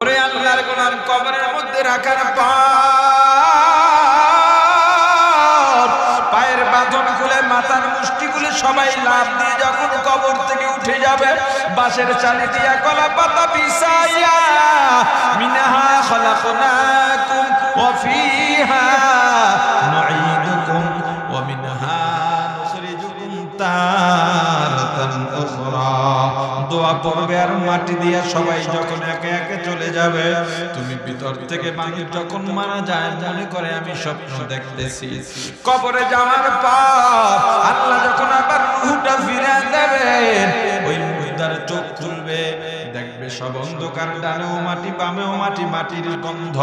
ওরে আল্লাহর গোলাম কবরের মধ্যে রাখার পর, পায়ের বাঁধন খুলে মাথার মুষ্টি খুলে সবাই লাভ দিয়ে যখন কবর থেকে উঠে যাবে, বাঁশের চালি দিয়া কলা পাতা বিছাইয়া, মিনাহা খলাকনাকুম ওয়া ফিহা দোয়া করবে আর মাটি দিয়ে সবাই যখন একে একে চলে যাবে, তুমি ভিতর থেকে মানুষ যখন মারা যায়, মনে করে আমি স্বপ্ন দেখতেছি। কবরে যাওয়ার পর আল্লাহ অন্ধকার ডানেও মাটি, বামেও মাটি, মাটির গন্ধ।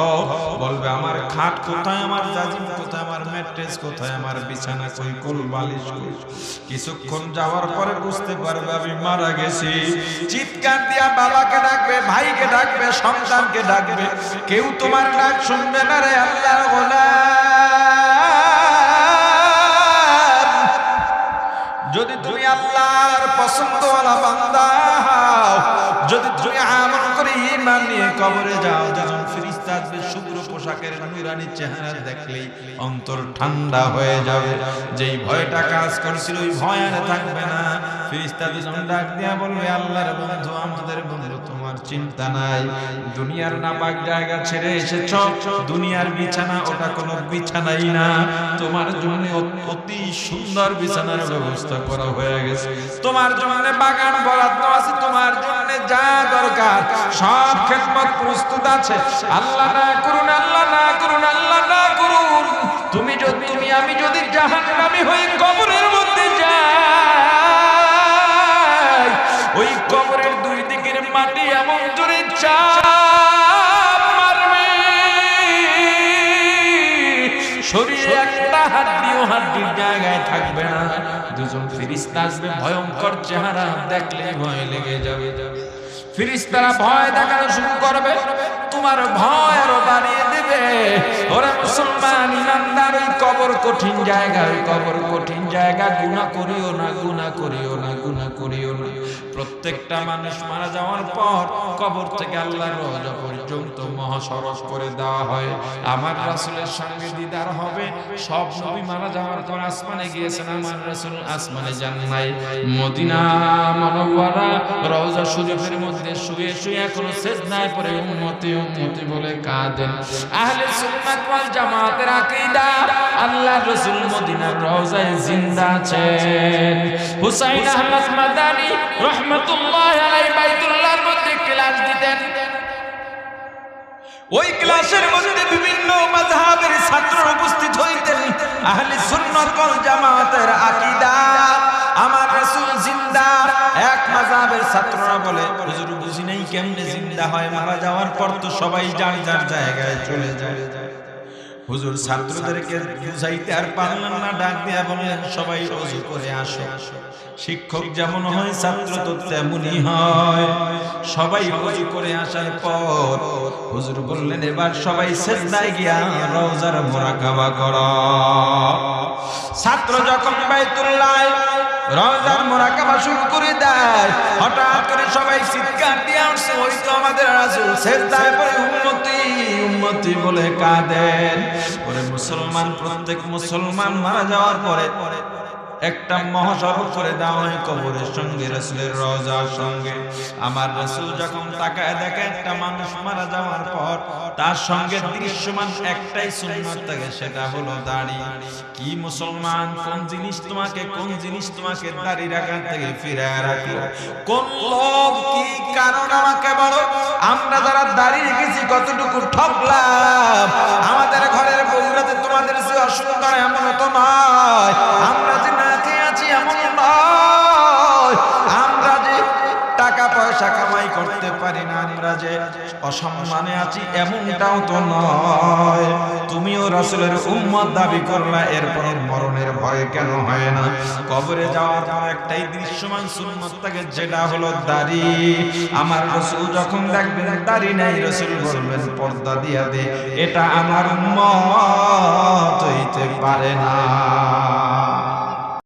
বলবে, আমার খাট কোথায়? আমার জাজিম কোথায়? আমার ম্যাট্রেস কোথায়? আমার বিছানা কই? কোল বালিশ কই? কিছুক্ষণ যাওয়ার পরে বুঝতে পারবে, আমি মারা গেছি। চিৎকার দিয়া বাবাকে ডাকবে, ভাইকে ডাকবে, সন্তানকে ডাকবে। কেউ তোমার ডাক শুনবে না রে আল্লাহর গোলাম। যদি তুমি আল্লাহর পছন্দওয়ালা বান্দা যদি তুমি আমল ঈমান নিয়ে কবরে যাও যখন আসবে শুভ্র পোশাকের নুরানি চেহারা দেখলেই অন্তর ঠান্ডা হয়ে যাবে। যেই ভয়টা কাজ করছিল, ওই ভয় থাকবে না। ফেরেশতা দুজন ডাক দিয়া বলবে, আল্লাহর বন্ধু, আমাদের বন্ধু, তোমার চিন্তা নাই। দুনিয়ার নাপাক জায়গা ছেড়ে এসেছ। দুনিয়ার বিছানা, ওটা কোনো বিছানাই না। তোমার জন্য অতি সুন্দর বিছানার ব্যবস্থা করা হয়ে গেছে। তোমার জন্য বাগান, বরাদ্দ আছে। তোমার জন্য যা দরকার, সব খেদমত প্রস্তুত আছে। আল্লাহ না করুন, আল্লাহ না করুন, আল্লাহ না করুন। তুমি যদি তুমি, আমি যদি জাহান্নামী হই, কবরের মধ্যে যাই, ওই কবরের হাড্ডির জায়গায় থাকবে না। দুজন ফিরিস্তা আসবে, ভয়ঙ্কর চেহারা দেখলে ভয় লেগে যাবে। ফিরিস্তারা ভয় দেখানো শুরু করবে, তোমার ভয় আরও বাড়িয়ে দেবে। কবর কঠিন জায়গা কবর কঠিন জায়গা, গুনাহ করিও না, গুনাহ করিও না, গুনাহ করিও না। প্রত্যেকটা মানুষ মারা যাওয়ার পর কবর থেকে আল্লাহর রওজা পর্যন্ত মহাসড়ক করে দেওয়া হয়। আমার রাসূলের সঙ্গে দিদার হবে। সব নবী মারা যাওয়ার পর আসমানে গিয়েছেন আমার রাসূল, আসমানে যান নাই। মদিনা মনওয়ারা রওজা শরীফের মধ্যে শুয়ে শুয়ে এখনও সেজদায় পড়ে উম্মতি উম্মতি বলে কাঁদেন। আহলে সুন্নাত ওয়াল জামাতের আকীদা আল্লাহর রাসূল মদিনার রওজায় জিন্দা আছেন। হুসাইন আহমদ মাদানী রহমাতুল্লাহ আলাইহি বাইতুল্লাহর মধ্যে ক্লাস দিতেন। ওই ক্লাসের মধ্যে বিভিন্ন মাযহাবের ছাত্র উপস্থিত হইতেন। আহলে সুন্নাত ওয়াল জামাতের আকীদা। আমার রাসূল জিন্দা। এক মাযহাবের ছাত্ররা বলে, হুজুর বুঝি নাই কেমনে জিন্দা হয়? মারা যাওয়ার পর তো সবাই যার যার জায়গায় চলে যায়। হুজুর ছাত্রদেরকে বুঝাইতে আর পারলেন না, ডাক দিয়া বললেন সবাই অজু করে আসো। শিক্ষক যেমন হয় ছাত্র তো তেমনই হয়। সবাই অজু করে আসার পর হুজুর বললেন, এবার সবাই সেজদায় গিয়া রওজার মোরাকাবা কর। ছাত্র যখন বাইতুল্লাহ রওজার মোরাকাবা শুরু করে দেয়। হঠাৎ করে সবাই চিৎকার দিয়ে আসছে, ওই তো আমাদের রাসূল সেজদায় পড়ে উম্মতি উম্মতি বলে কাঁদেন। ওরে মুসলমান, প্রত্যেক মুসলমান মারা যাওয়ার পরে একটা মহাসড়ক করে দেওয়া হয় কবরের সঙ্গে রসুলের রওজার সঙ্গে। আমার রসুল যখন তাকায় দেখে একটা মানুষ মারা যাওয়ার পর, তার সঙ্গে দৃশ্যমান একটাই সুন্নত থাকে, সেটা হলো দাড়ি। কি মুসলমান, কোন জিনিস তোমাকে, কোন জিনিস তোমাকে দাড়ি রাখার থেকে ফিরে রাখল? কোন লোক কি কারণ আমাকে বলো? আমরা যারা দাড়ি রেখেছি, কতটুকু ঠকলাম আমাদের ঘরের বউরাতে তোমাদের যে অসুন্দর এমন তো নয়। আমরা আছি এমন নয়। আমরা যে টাকা পয়সা কামাই করতে পারি না, আমরা যে অসম্মানে আছি, এমনটাও তো নয়। তুমিও রাসূলের উম্মত দাবি করলা, এরপর মরণের ভয় কেন হয় না? কবরে যাওয়ার পর একটাই দৃশ্যমান সুন্নত থাকে, যেটা হলো দাড়ি। আমার রসুল যখন দেখবেন দাড়ি নাই, রসুল বলবেন, পর্দা দিয়া দে, এটা আমার উম্মত হইতে পারে না।